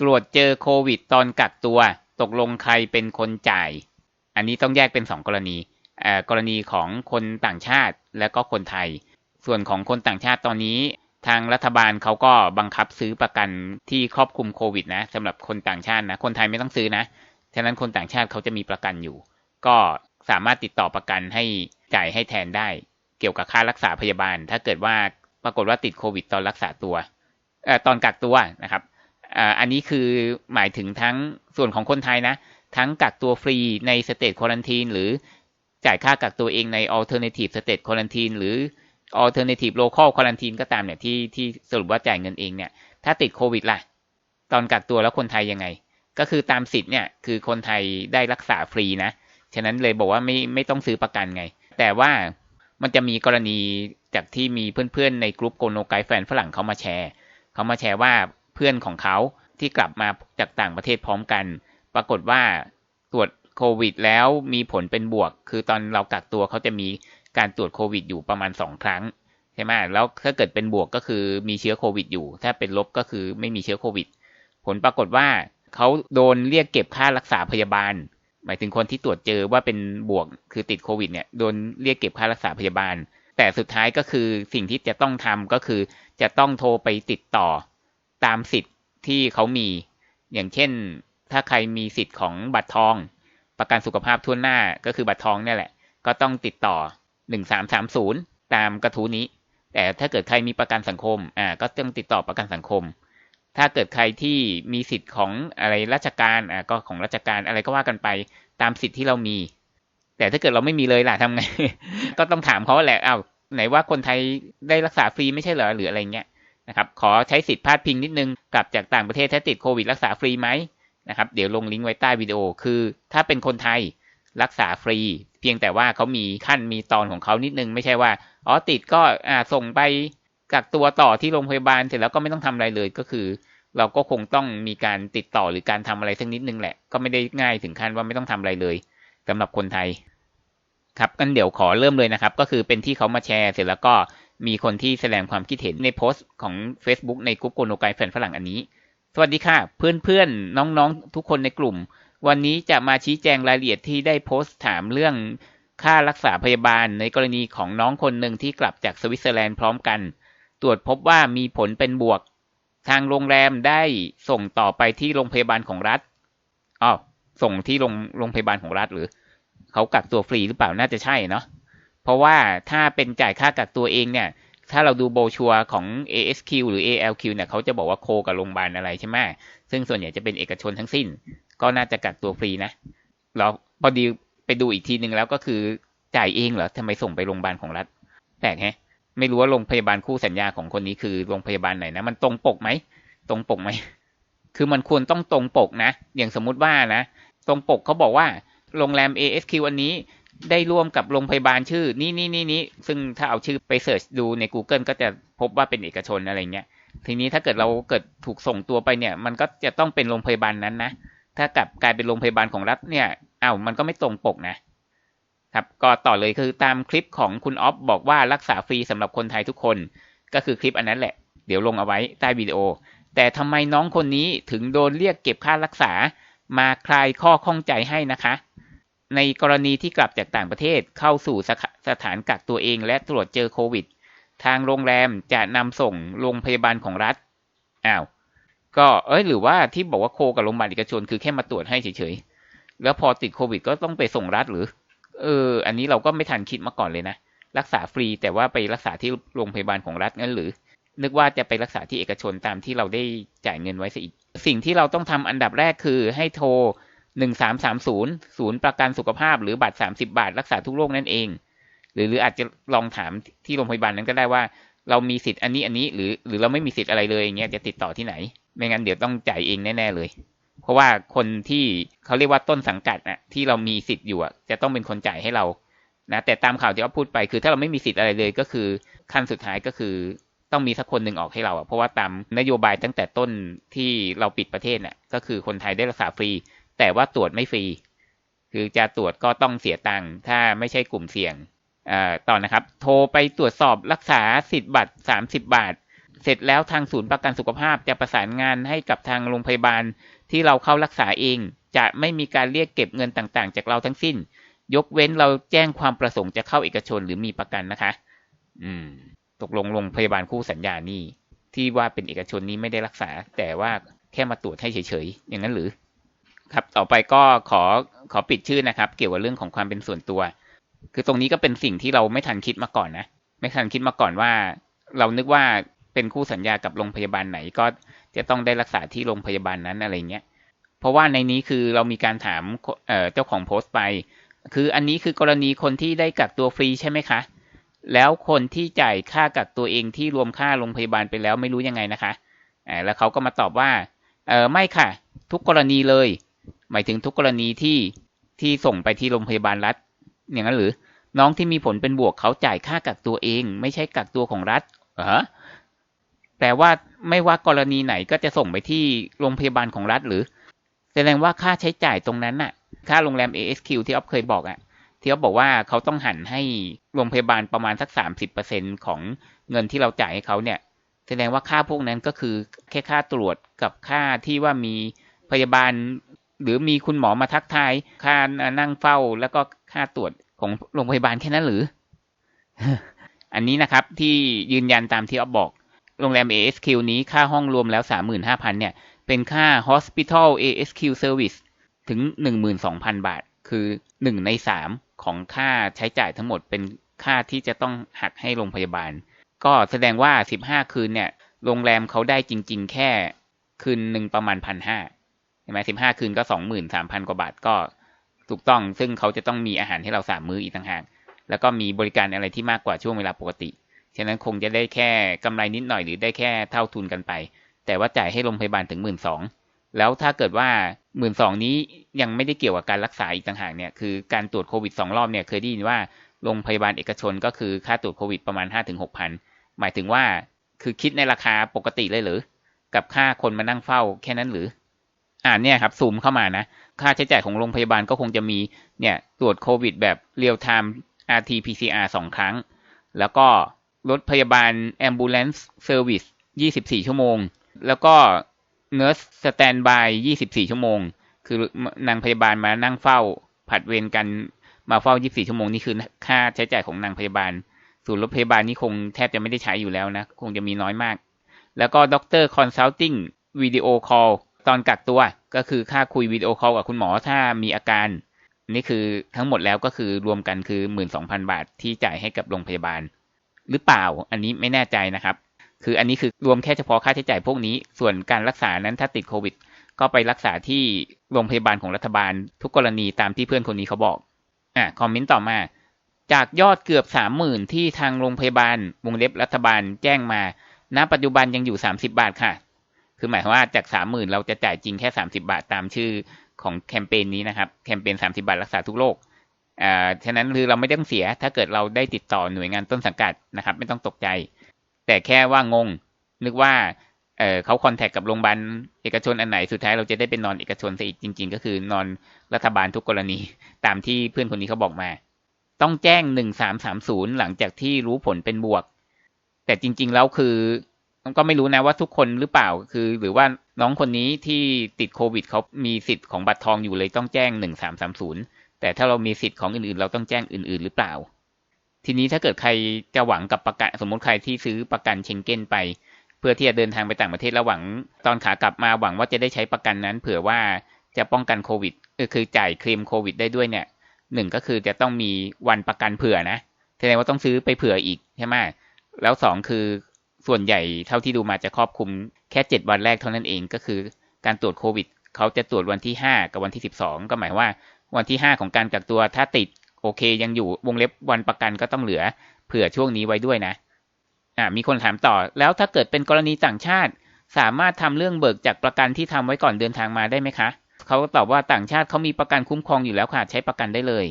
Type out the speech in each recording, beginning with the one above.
ตรวจเจอโควิดตอนกักตัว ตกลงใครเป็นคนจ่าย อันนี้ต้องแยกเป็นสองกรณีกรณีของคนต่างชาติและก็คนไทย ส่วนของคนต่างชาติตอนนี้ทางรัฐบาลเขาก็บังคับซื้อประกันที่ครอบคลุมโควิดนะสำหรับคนต่างชาตินะ คนไทยไม่ต้องซื้อนะ ฉะนั้นคนต่างชาติเขาจะมีประกันอยู่ ก็สามารถติดต่อประกันให้จ่ายให้แทนได้ เกี่ยวกับค่ารักษาพยาบาล ถ้าเกิดว่าปรากฏว่าติดโควิดตอนรักษาตัวอตอนกักตัวนะครับ อันนี้คือหมายถึงทั้งส่วนของคนไทยนะ ทั้งกักตัวฟรีในสเตทควอลันตีนหรือจ่ายค่ากักตัวเองใน alternative state quarantine หรือ alternative local quarantine ก็ตามเนี่ยที่ที่สรุปว่าจ่ายเงินเองเนี่ย ถ้าติดโควิดล่ะ ตอนกักตัวแล้วคนไทยยังไง ก็คือตามสิทธิ์เนี่ยคือคนไทยได้รักษาฟรีนะ ฉะนั้นเลยบอกว่าไม่ไม่ต้องซื้อประกันไง แต่ว่ามันจะมีกรณีจากที่มีเพื่อนๆในกลุ่มโกโนไกแฟนฝรั่งเขามาแชร์ เขามาแชร์ว่า เพื่อนของเขาที่กลับมาจากต่างประเทศพร้อมกัน ปรากฏว่าตรวจโควิด แล้วมีผลเป็นบวก คือตอนเรากักตัวเขาจะมีการตรวจโควิด อยู่ประมาณสองครั้งใช่ไหมแล้วถ้าเกิดเป็นบวกก็คือมีเชื้อโควิด อยู่ ถ้าเป็นลบก็คือไม่มีเชื้อโควิด ผลปรากฏว่าเขาโดนเรียกเก็บค่ารักษาพยาบาล หมายถึงคนที่ตรวจเจอว่าเป็นบวกคือติดโควิดเนี่ยโดนเรียกเก็บค่ารักษาพยาบาล แต่สุดท้ายก็คือสิ่งที่จะต้องทำก็คือจะต้องโทรไปติดต่อ ตามสิทธิ์ที่เขามี อย่างเช่น ถ้าใครมีสิทธิ์ของบัตรทอง ประกันสุขภาพทั่วหน้าก็คือบัตรทองเนี่ยแหละ ก็ต้องติดต่อ 1330 ตามกระทู้นี้ แต่ถ้าเกิดใครมีประกันสังคมอ่าก็ต้องติดต่อประกันสังคม ถ้าเกิดใครที่มีสิทธิ์ของอะไรราชการอ่าก็ของราชการอะไรก็ว่ากันไปตามสิทธิ์ที่เรามี แต่ถ้าเกิดเราไม่มีเลยล่ะทำไง ก็ต้องถามเขาแหละอ้าวไหนว่าคนไทยได้รักษาฟรีไม่ใช่เหรอหรืออะไรเงี้ย นะครับขอใช้สิทธิ์พาดพิงนิดนึงกลับจากต่างประเทศถ้าติดโควิดรักษาฟรีไหมนะครับเดี๋ยวลงลิงก์ไว้ใต้วิดีโอคือ ถ้าเป็นคนไทยรักษาฟรี เพียงแต่ว่าเขามีขั้นมีตอนของเขานิดนึง ไม่ใช่ว่าอ๋อติดก็อ่าส่งไปกักตัวต่อที่โรงพยาบาลเสร็จแล้วก็ไม่ต้องทำอะไรเลยก็คือ เราก็คงต้องมีการติดต่อหรือการทำอะไรสักนิดนึงแหละ ก็ไม่ได้ง่ายถึงขั้นว่าไม่ต้องทำอะไรเลยสำหรับคนไทย ครับกันเดี๋ยวขอเริ่มเลยนะครับ ก็คือเป็นที่เขามาแชร์เสร็จแล้วก็ มีคนที่แสดงความคิดเห็นในโพสต์ของ Facebook ในกลุ่มโกโนไกแฟนฝรั่งอันนี้ สวัสดีค่ะ เพื่อนๆ น้องๆ ทุกคนในกลุ่ม วันนี้จะมาชี้แจงรายละเอียดที่ได้โพสต์ถามเรื่องค่ารักษาพยาบาลในกรณีของน้องคนหนึ่งที่กลับจากสวิตเซอร์แลนด์พร้อมกัน ตรวจพบว่ามีผลเป็นบวก ทางโรงแรมได้ส่งต่อไปที่โรงพยาบาลของรัฐอ๋อส่งที่โรงโรงพยาบาลของรัฐหรือ เขากักตัวฟรีหรือเปล่าน่าจะใช่เนาะ เพราะว่าถ้าเป็นจ่ายค่ากักตัวเองเนี่ย ถ้าเราดูโบชัวของ ASQ หรือ ALQ เนี่ยเขาจะบอกว่าโคกับโรงพยาบาลอะไรใช่ไหมซึ่งส่วนใหญ่จะเป็นเอกชนทั้งสิ้น ก็น่าจะกักตัวฟรีนะเราพอดีไปดูอีกทีหนึ่งแล้วก็คือจ่ายเองเหรอทำไมส่งไปโรงพยาบาลของรัฐแปลกแฮะไม่รู้ว่าโรงพยาบาลคู่สัญญาของคนนี้คือโรงพยาบาลไหนนะ มันตรงปกไหม ตรงปกไหม คือมันควรต้องตรงปกนะ อย่างสมมุติว่านะ ตรงปกเขาบอกว่า โรงแรม ASQ อันนี้ ได้ร่วมกับโรงพยาบาลชื่อนี้นี้นี้นี้ซึ่งถ้าเอาชื่อไปเสิร์ชดูใน Google ก็จะพบว่าเป็นเอกชนอะไรเงี้ยทีนี้ถ้าเกิดเราเกิดถูกส่งตัวไปเนี่ย มันก็จะต้องเป็นโรงพยาบาลนั้นนะถ้ากลับกลายเป็นโรงพยาบาลของรัฐเนี่ยอ้าวมันก็ไม่ตรงปกนะครับก็ต่อเลยคือตามคลิปของคุณออฟบอกว่ารักษาฟรีสำหรับคนไทยทุกคน ก็คือคลิปอันนั้นแหละ เดี๋ยวลงเอาไว้ใต้วิดีโอ แต่ทำไมน้องคนนี้ถึงโดนเรียกเก็บค่ารักษามาคลายข้อข้องใจให้นะคะ ในกรณีที่กลับจากต่างประเทศเข้าสู่สสถานกักตัวเองและตรวจเจอโควิด ทางโรงแรมจะนำส่งโรงพยาบาลของรัฐอ้าวก็เอ้ยหรือว่าที่บอกว่าโคกับโรงพยาบาลเอกชนคือแค่มาตรวจให้เฉยๆ แล้วพอติดโควิดก็ต้องไปส่งรัฐหรือ เออ อันนี้เราก็ไม่ทันคิดมาก่อนเลยนะ รักษาฟรีแต่ว่าไปรักษาที่โรงพยาบาลของรัฐงั้นหรือ นึกว่าจะไปรักษาที่เอกชนตามที่เราได้จ่ายเงินไว้ซะอีก สิ่งที่เราต้องทำอันดับแรกคือให้โทร หนึ่งสามสามศูนย์ศูนย์ประกันสุขภาพหรือบัตรสามสิบาทรักษาทุกโรคนั่นเอง หรือหรืออาจจะลองถามที่โรงพยาบาลนั้นก็ได้ว่า เรามีสิทธิ์อันนี้อันนี้หรือหรือเราไม่มีสิทธิ์อะไรเลยอย่างเงี้ยจะติดต่อที่ไหน ไม่งั้นเดี๋ยวต้องจ่ายเองแน่ๆเลย เพราะว่าคนที่เขาเรียกว่าต้นสังกัดอะที่เรามีสิทธิ์อยู่อะจะต้องเป็นคนจ่ายให้เรานะแต่ตามข่าวที่เขาพูดไปคือ ถ้าเราไม่มีสิทธิ์อะไรเลยก็คือขั้นสุดท้ายก็คือต้องมีสักคนหนึ่งออกให้เราอะเพราะว่าตามนโยบายตั้งแต่ต้นที่เราปิดประเทศเนี่ยก็คือคนไทยได้รักษาฟรี แต่ว่าตรวจไม่ฟรี คือจะตรวจก็ต้องเสียตังค์ถ้าไม่ใช่กลุ่มเสี่ยงต่อนะครับ โทรไปตรวจสอบรักษาสิทธิ์บัตร 30 บาท เสร็จแล้วทางศูนย์ประกันสุขภาพจะประสานงานให้กับทางโรงพยาบาลที่เราเข้ารักษาเอง จะไม่มีการเรียกเก็บเงินต่างๆ จากเราทั้งสิ้น ยกเว้นเราแจ้งความประสงค์จะเข้าเอกชนหรือมีประกันนะคะ อืม ตกลงโรงพยาบาลคู่สัญญานี่ที่ว่าเป็นเอกชนนี้ไม่ได้รักษา แต่ว่าแค่มาตรวจให้เฉยๆอย่างนั้นหรือ ครับ ต่อไปก็ขอขอปิดชื่อนะครับ เกี่ยวกับเรื่องของความเป็นส่วนตัว คือตรงนี้ก็เป็นสิ่งที่เราไม่ทันคิดมาก่อนนะไม่ทันคิดมาก่อนว่า เรานึกว่าเป็นคู่สัญญากับโรงพยาบาลไหนก็จะต้องได้รักษาที่โรงพยาบาลนั้นอะไรเงี้ยเพราะว่าในนี้คือเรามีการถามเจ้าของโพสต์ไป คืออันนี้คือกรณีคนที่ได้กักตัวฟรีใช่ไหมคะ แล้วคนที่จ่ายค่ากักตัวเองที่รวมค่าโรงพยาบาลไปแล้วไม่รู้ยังไงนะคะอ่าแล้วเขาก็มาตอบว่าเออไม่ค่ะ ทุกกรณีเลย หมายถึงทุกกรณีที่ที่ส่งไปที่โรงพยาบาลรัฐ อย่างนั้นหรือ น้องที่มีผลเป็นบวกเขาจ่ายค่ากักตัวเอง ไม่ใช่กักตัวของรัฐเหรอแปลว่าไม่ว่ากรณีไหนก็จะส่งไปที่โรงพยาบาลของรัฐหรือ แสดงว่าค่าใช้จ่ายตรงนั้นน่ะ ค่าโรงแรม ASQ ที่อ๊อฟเคยบอกอะ่ะ ที่อ๊อฟบอกว่าเขาต้องหันให้โรงพยาบาลประมาณสักสามสิบเปอร์เซ็นของเงินที่เราจ่ายให้เขาเนี่ย แสดงว่าค่าพวกนั้นก็คือแค่ค่าตรวจกับค่าที่ว่ามีพยาบาล หรือมีคุณหมอมาทักทายค่านั่งเฝ้าแล้วก็ค่าตรวจของโรงพยาบาลแค่นั้นหรือ อันนี้นะครับที่ยืนยันตามที่ออฟบอก โรงแรม ASQ นี้ค่าห้องรวมแล้ว 35,000 เนี่ย เป็นค่า Hospital ASQ Service ถึง 12,000 บาท คือ 1 ใน 3 ของค่าใช้จ่ายทั้งหมดเป็นค่าที่จะต้องหักให้โรงพยาบาล ก็แสดงว่า 15 คืนเนี่ย โรงแรมเขาได้จริง ๆ แค่คืนหนึ่งประมาณ1,500 ใช่ไหม15คืนก็23,000กว่าบาทก็ถูกต้อง ซึ่งเขาจะต้องมีอาหารให้เราสามมื้ออีกต่างหาก แล้วก็มีบริการอะไรที่มากกว่าช่วงเวลาปกติ ฉะนั้นคงจะได้แค่กำไรนิดหน่อยหรือได้แค่เท่าทุนกันไป แต่ว่าจ่ายให้โรงพยาบาลถึงหมื่นสองแล้วถ้าเกิดว่าหมื่นสองนี้ยังไม่ได้เกี่ยวกับการรักษาอีกต่างหากเนี่ยคือการตรวจโควิดสองรอบเนี่ยเคยได้ยินว่าโรงพยาบาลเอกชนก็คือค่าตรวจโควิดประมาณห้าถึงหกพันหมายถึงว่าคือคิดในราคาปกติเลยหรือ กับค่าคนมานั่งเฝ้าแค่นั้นหรือ อ่าเนี่ยครับซูมเข้ามานะ ค่าใช้จ่ายของโรงพยาบาลก็คงจะมีเนี่ยตรวจโควิดแบบเรียลไทม์ RT-PCR สองครั้ง แล้วก็รถพยาบาล ambulance service 24 ชั่วโมง แล้วก็ nurse standby 24 ชั่วโมง คือนางพยาบาลมานั่งเฝ้าผัดเวรกันมาเฝ้า 24 ชั่วโมงนี่คือค่าใช้จ่ายของนางพยาบาลศูนรถพยาบาลนี่คงแทบจะไม่ได้ใช้อยู่แล้วนะ คงจะมีน้อยมาก แล้วก็ด็อกเตอร์คอนซัลทิงวิดีโอคอล ตอนกักตัวก็คือค่าคุยวิดีโอคอลกับคุณหมอถ้ามีอาการ นี่คือทั้งหมดแล้วก็คือรวมกันคือ 12,000 บาทที่จ่ายให้กับโรงพยาบาล หรือเปล่าอันนี้ไม่แน่ใจนะครับ คืออันนี้คือรวมแค่เฉพาะค่าใช้จ่ายพวกนี้ ส่วนการรักษานั้นถ้าติดโควิด ก็ไปรักษาที่โรงพยาบาลของรัฐบาล ทุกกรณีตามที่เพื่อนคนนี้เขาบอกอะคอมเมนต์ต่อมา จากยอดเกือบสามหมื่นที่ทางโรงพยาบาลวงเล็บรัฐบาลแจ้งมาณปัจจุบันยังอยู่สามสิบาทค่ะ คือหมายความว่าจากสามหมื่นเราจะจ่ายจริงแค่สามสิบาทตามชื่อของแคมเปญนี้นะครับ แคมเปญสามสิบาทรักษาทุกโรคอ่าฉะนั้นคือเราไม่ต้องเสีย ถ้าเกิดเราได้ติดต่อหน่วยงานต้นสังกัดนะครับ ไม่ต้องตกใจ แต่แค่ว่างง นึกว่าเออเขาคอนแทคกับโรงพยาบาลเอกชนอันไหนสุดท้ายเราจะได้เป็นนอนเอกชนซะอีกจริง ๆ ก็คือนอนรัฐบาลทุกกรณีตามที่เพื่อนคนนี้เขาบอกมา ต้องแจ้งหนึ่งสามสามศูนย์หลังจากที่รู้ผลเป็นบวก แต่จริง ๆ แล้วคือ ก็ไม่รู้นะว่าทุกคนหรือเปล่าคือ หรือว่าน้องคนนี้ที่ติดโควิดเขามีสิทธิ์ของบัตรทองอยู่เลยต้องแจ้งหนึ่งสามสามศูนย์แต่ถ้าเรามีสิทธิ์ของอื่นๆ เราต้องแจ้งอื่น ๆ หรือเปล่า ทีนี้ถ้าเกิดใครจะหวังกับประกันสมมติใครที่ซื้อประกันเชงเก้นไป เพื่อที่จะเดินทางไปต่างประเทศแล้วหวังตอนขากลับมาหวังว่าจะได้ใช้ประกันนั้น เผื่อว่าจะป้องกันโควิดคือจ่ายเคลมโควิด ได้ด้วยเนี่ยหนึ่งก็คือจะต้องมีวันประกันเผื่อนะแสดงว่าต้องซื้อไปเผื่ออีกใช่ไหมแล้วสองคือ ส่วนใหญ่เท่าที่ดูมาจะครอบคลุมแค่เจ็ดวันแรกเท่านั้นเองก็คือ การตรวจโควิดเขาจะตรวจวันที่ห้ากับวันที่สิบสองก็หมายว่าวันที่ห้าของการกักตัวถ้าติดโอเค ยังอยู่วงเล็บวันประกันก็ต้องเหลือเผื่อช่วงนี้ไว้ด้วยนะอ่ามีคนถามต่อแล้วถ้าเกิดเป็นกรณีต่างชาติ สามารถทำเรื่องเบิกจากประกันที่ทำไว้ก่อนเดินทางมาได้ไหมคะเขาตอบว่าต่างชาติเขามีประกันคุ้มครองอยู่แล้วค่ะใช้ประกันได้เลย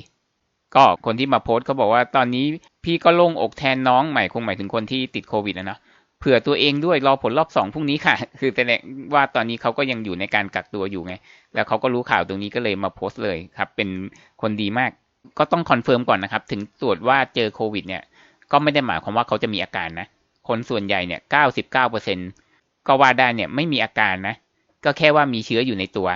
ก็คนที่มาโพสต์เขาบอกว่าตอนนี้พี่ก็โล่งอกแทนน้องใหม่คงหมายถึงคนที่ติดโควิดนะเนาะ ผื่อตัวเองด้วยรอผลรอบสองพรุ่งนี้ค่ะ คือแสดงว่าตอนนี้เขาก็ยังอยู่ในการกักตัวอยู่ไง แล้วเขาก็รู้ข่าวตรงนี้ก็เลยมาโพสต์เลยครับ เป็นคนดีมาก ก็ต้องคอนเฟิร์มก่อนนะครับ ถึงตรวจว่าเจอโควิด เนี่ย ก็ไม่ได้หมายความว่าเขาจะมีอาการนะ คนส่วนใหญ่เนี่ยเก้าสิบเก้าเปอร์เซ็นก็ว่าได้เนี่ยไม่มีอาการนะ ก็แค่ว่ามีเชื้ออยู่ในตัว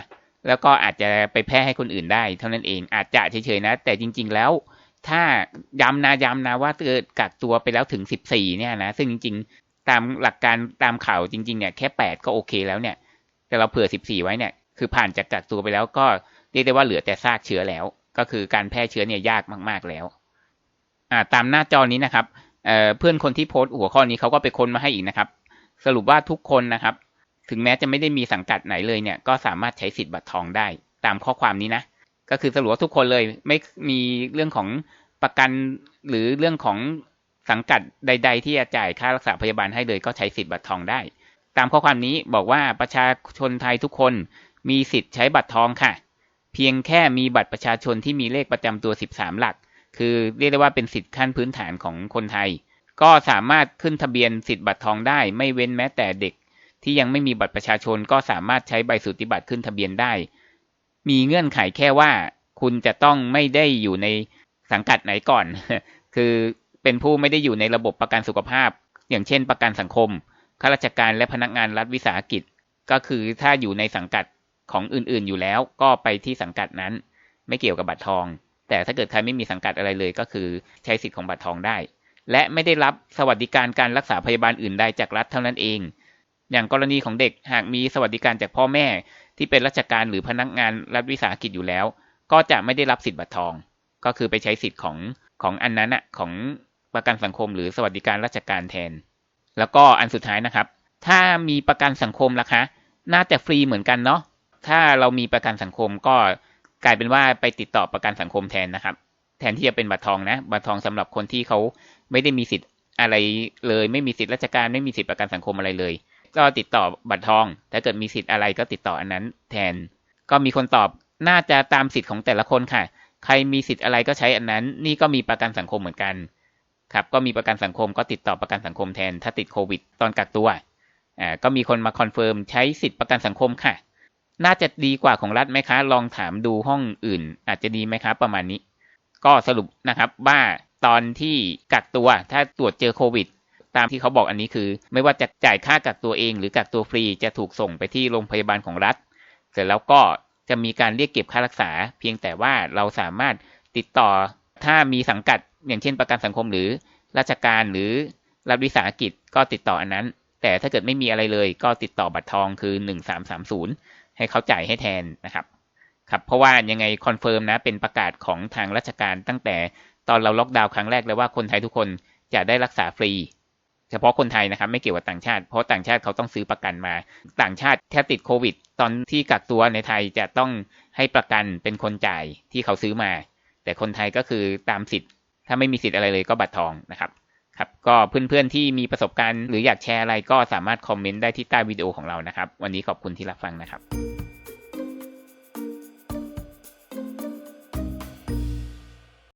แล้วก็อาจจะไปแพร่ให้คนอื่นได้ เท่านั้นเอง อาจจะเฉยๆนะ แต่จริง ๆ แล้ว ถ้าย้ำนะย้ำนะว่าเกิดกักตัวไปแล้วถึงสิบสี่เนี่ยนะ ซึ่งจริงๆ ตามหลักการตามข่าวจริงๆเนี่ยแค่แปดก็โอเคแล้วเนี่ย แต่เราเผื่อสิบสี่ไว้เนี่ยคือผ่านจากกักตัวไปแล้วก็เรียกได้ว่าเหลือแต่ซากเชื้อแล้ว ก็คือการแพร่เชื้อเนี่ยยากมากๆแล้วอ่าตามหน้าจอนี้นะครับเเพื่อนคนที่โพสต์หัวข้อนี้เขาก็ไปค้นมาให้อีกนะครับ สรุปว่าทุกคนนะครับ ถึงแม้จะไม่ได้มีสังกัดไหนเลยเนี่ย ก็สามารถใช้สิทธิ์บัตรทองได้ ตามข้อความนี้นะ ก็คือสรุปว่าทุกคนเลยไม่มีเรื่องของประกันหรือเรื่องของ สังกัดใด ๆ ที่จะจ่ายค่ารักษาพยาบาลให้เลยก็ใช้สิทธิ์บัตรทองได้ ตามข้อความนี้บอกว่าประชาชนไทยทุกคนมีสิทธิ์ใช้บัตรทองค่ะ เพียงแค่มีบัตรประชาชนที่มีเลขประจำตัว 13 หลัก คือเรียกได้ว่าเป็นสิทธิ์ขั้นพื้นฐานของคนไทย ก็สามารถขึ้นทะเบียนสิทธิ์บัตรทองได้ ไม่เว้นแม้แต่เด็ก ที่ยังไม่มีบัตรประชาชนก็สามารถใช้ใบสุทธิบัตรขึ้นทะเบียนได้ มีเงื่อนไขแค่ว่า คุณจะต้องไม่ได้อยู่ในสังกัดไหนก่อน คือ เป็นผู้ไม่ได้อยู่ในระบบประกันสุขภาพ อย่างเช่น ประกันสังคมข้าราชการและพนักงานรัฐวิสาหกิจ ก็คือถ้าอยู่ในสังกัดของอื่นๆ อยู่แล้ว ก็ไปที่สังกัดนั้น ไม่เกี่ยวกับบัตรทอง แต่ถ้าเกิดใครไม่มีสังกัดอะไรเลย ก็คือใช้สิทธิ์ของบัตรทองได้ และไม่ได้รับสวัสดิการการรักษาพยาบาลอื่นใดจากรัฐเท่านั้นเอง อย่างกรณีของเด็กหากมีสวัสดิการจากพ่อแม่ ที่เป็นราชการหรือพนักงานรัฐวิสาหกิจอยู่แล้ว ก็จะไม่ได้รับสิทธิ์บัตรทอง ก็คือไปใช้สิทธิ์ของของอันนั้นอะของ ประกันสังคมหรือสวัสดิการราชการแทน แล้วก็อันสุดท้ายนะครับ ถ้ามีประกันสังคมล่ะคะ น่าจะฟรีเหมือนกันเนาะถ้าเรามีประกันสังคมก็กลายเป็นว่าไปติดต่อประกันสังคมแทนนะครับ แทนที่จะเป็นบัตรทองนะ บัตรทองสำหรับคนที่เขาไม่ได้มีสิทธิ์อะไรเลย ไม่มีสิทธิ์ราชการไม่มีสิทธิ์ประกันสังคมอะไรเลย ก็ติดต่อบัตรทอง ถ้าเกิดมีสิทธิ์อะไรก็ติดต่ออันนั้น แทน ก็มีคนตอบน่าจะตามสิทธิ์ของแต่ละคนค่ะ ใครมีสิทธิ์อะไรก็ใช้อันนั้น นี่ก็มีประกันสังคมเหมือนกัน ครับก็มีประกันสังคมก็ติดต่อประกันสังคมแทน ถ้าติดโควิด ตอนกักตัวอ่าก็มีคนมาคอนเฟิร์มใช้สิทธิประกันสังคมค่ะ น่าจะดีกว่าของรัฐไหมคะ ลองถามดูห้องอื่น อาจจะดีไหมคะประมาณนี้ ก็สรุปนะครับว่าตอนที่กักตัวถ้าตรวจเจอโควิด ตามที่เขาบอกอันนี้คือ ไม่ว่าจะจ่ายค่ากักตัวเอง หรือกักตัวฟรีจะถูกส่งไปที่โรงพยาบาลของรัฐ เสร็จแล้วก็จะมีการเรียกเก็บค่ารักษา เพียงแต่ว่าเราสามารถติดต่อถ้ามีสังกัด อย่างเช่นประกันสังคมหรือราชการหรือรัฐวิสาหกิจก็ติดต่ออันนั้น แต่ถ้าเกิดไม่มีอะไรเลยก็ติดต่อบัตรทองคือ 1330 ให้เขาจ่ายให้แทนนะครับครับเพราะว่ายังไงคอนเฟิร์มนะเป็นประกาศของทางราชการตั้งแต่ตอนเราล็อกดาวน์ครั้งแรกเลยว่าคนไทยทุกคนจะได้รักษาฟรี เฉพาะคนไทยนะครับไม่เกี่ยวกับต่างชาติ เพราะต่างชาติเขาต้องซื้อประกันมา ต่างชาติถ้าติดโควิด ตอนที่กักตัวในไทยจะต้องให้ประกันเป็นคนจ่ายที่เขาซื้อมา แต่คนไทยก็คือตามสิทธิ์ ถ้าไม่มีสิทธิ์อะไรเลยก็บัตรทองนะครับครับก็เพื่อนๆที่มีประสบการณ์หรืออยากแชร์อะไรก็สามารถคอมเมนต์ได้ที่ใต้วิดีโอของเรานะครับ วันนี้ขอบคุณที่รับฟังนะครับ